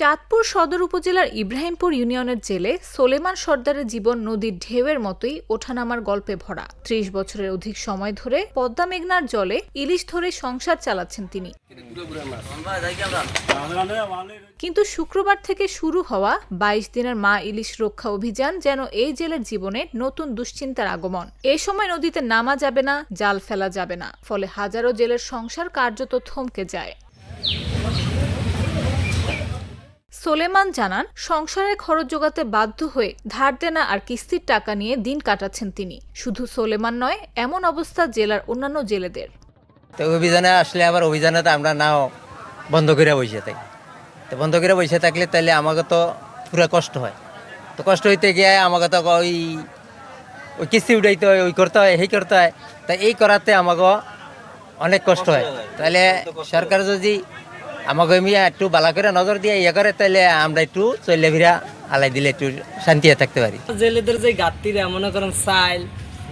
চাঁদপুর সদর উপজেলার ইব্রাহিমপুর ইউনিয়নের জেলে সোলেমান সর্দারের জীবন নদীর ঢেউয়ের মতোই ওঠানামার গল্পে ভরা। ত্রিশ বছরের অধিক সময় ধরে পদ্মা মেঘনার জলে ইলিশ ধরে সংসার চালাচ্ছেন তিনি। কিন্তু শুক্রবার থেকে শুরু হওয়া বাইশ দিনের মা ইলিশ রক্ষা অভিযান যেন এই জেলের জীবনে নতুন দুশ্চিন্তার আগমন। এ সময় নদীতে নামা যাবে না, জাল ফেলা যাবে না, ফলে হাজারো জেলের সংসার কার্যত থমকে যায়। সোলেমান জানান, সংসারের খরচ জোগাতে বাধ্য হয়ে ধার দেনা আর কিস্তির টাকা নিয়ে দিন কাটাচ্ছেন তিনি। শুধু সোলেমান নয়, এমন অবস্থা জেলার অন্যান্য জেলেদের। অভিযানে আসলে আবার অভিযানে তো আমরা নাও বন্ধ করে বসে থাকি। তো বন্ধ করে বসে থাকলে তাহলে আমাকে তো পুরো কষ্ট হয়। তো কষ্ট হইতে গিয়ে আমাকে তো ওই ওই কিস্তি উঠাইতে হয়, ওই করতে হয় এই করতে হয়। তা এই করাতে আমাকে অনেক কষ্ট হয়। তাহলে সরকার যদি আমাকে এমনি একটু বালা করে নজর দিয়ে ইয়ে করে তাহলে আমরা একটু চলে ফিরা আলাই দিলে একটু শান্তিতে থাকতে পারি। জেলেদের যে গাত্তিরা মনে করেন চাইল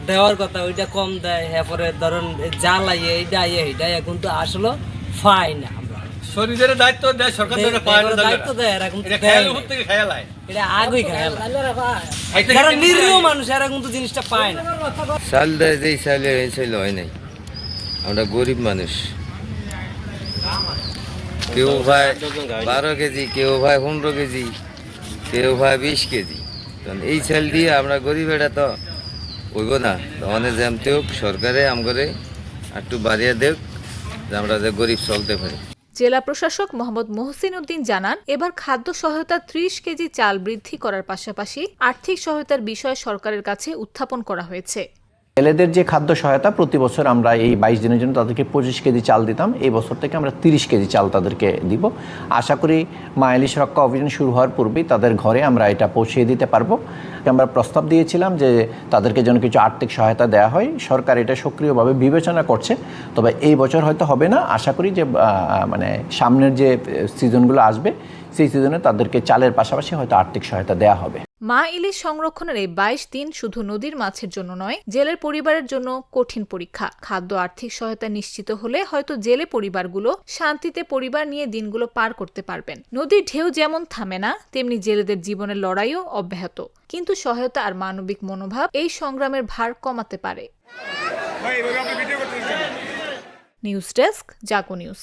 দেওয়ার কথা ওইটা কম দেয় এরপরে ধরুন জ্বাল আইয়ে এইটা আইয়ে এইটা আইয়ে কিন্তু আসলে পাই না শরীরের দায়িত্ব দেয় সরকার পায় না দায়িত্ব দেয় থেকে খেয়াল এটা আগুই খেয়াল যারা নিরীহ মানুষ এরা কিন্তু জিনিসটা পায় না। দেয় যেই এই হয় নাই। আমরা গরিব মানুষ। কেউ ভাই বারো কেজি, কেউ ভাই পনেরো কেজি, কেউ ভাই বিশ কেজি। কারণ এই চাল দিয়ে আমরা গরিব এটা তো হইব না। অনেক যেমতে হোক সরকারে আমগরে একটু বাড়িয়ে দেখ যে আমরা যে গরিব চলতে পারি। জেলা প্রশাসক মোহাম্মদ মোহসিন উদ্দিন জানান, এবার খাদ্য সহায়তা ত্রিশ কেজি চাল বৃদ্ধি করার পাশাপাশি আর্থিক সহায়তার বিষয়ে সরকারের কাছে উত্থাপন করা হয়েছে। জেলেদের যে খাদ্য সহায়তা প্রতি বছর আমরা এই বাইশ দিনের জন্য তাদেরকে পঁচিশ কেজি চাল দিতাম, এই বছর থেকে আমরা তিরিশ কেজি চাল তাদেরকে দিব। আশা করি মায়ালিশ রক্ষা অভিযান শুরু হওয়ার পূর্বেই তাদের ঘরে আমরা এটা পৌঁছিয়ে দিতে পারব। আমরা প্রস্তাব দিয়েছিলাম যে তাদেরকে যেন কিছু আর্থিক সহায়তা দেওয়া হয়। সরকার এটা সক্রিয়ভাবে বিবেচনা করছে, তবে এই বছর হয়তো হবে না। আশা করি যে মানে সামনের যে সিজনগুলো আসবে, সেই সিজনে তাদেরকে চালের পাশাপাশি হয়তো আর্থিক সহায়তা দেওয়া হবে। মা ইলিশ সংরক্ষণের এই বাইশ দিন শুধু নদীর মাছের জন্য নয় জেলের পরিবারের জন্য কঠিন পরীক্ষা। খাদ্য আর্থিক সহায়তা নিশ্চিত হলে হয়তো জেলে পরিবারগুলো শান্তিতে পরিবার নিয়ে দিনগুলো পার করতে পারবেন। নদীর ঢেউ যেমন থামে না তেমনি জেলেদের জীবনের লড়াইও অব্যাহত। কিন্তু সহায়তা আর মানবিক মনোভাব এই সংগ্রামের ভার কমাতে পারে। News desk Jago news.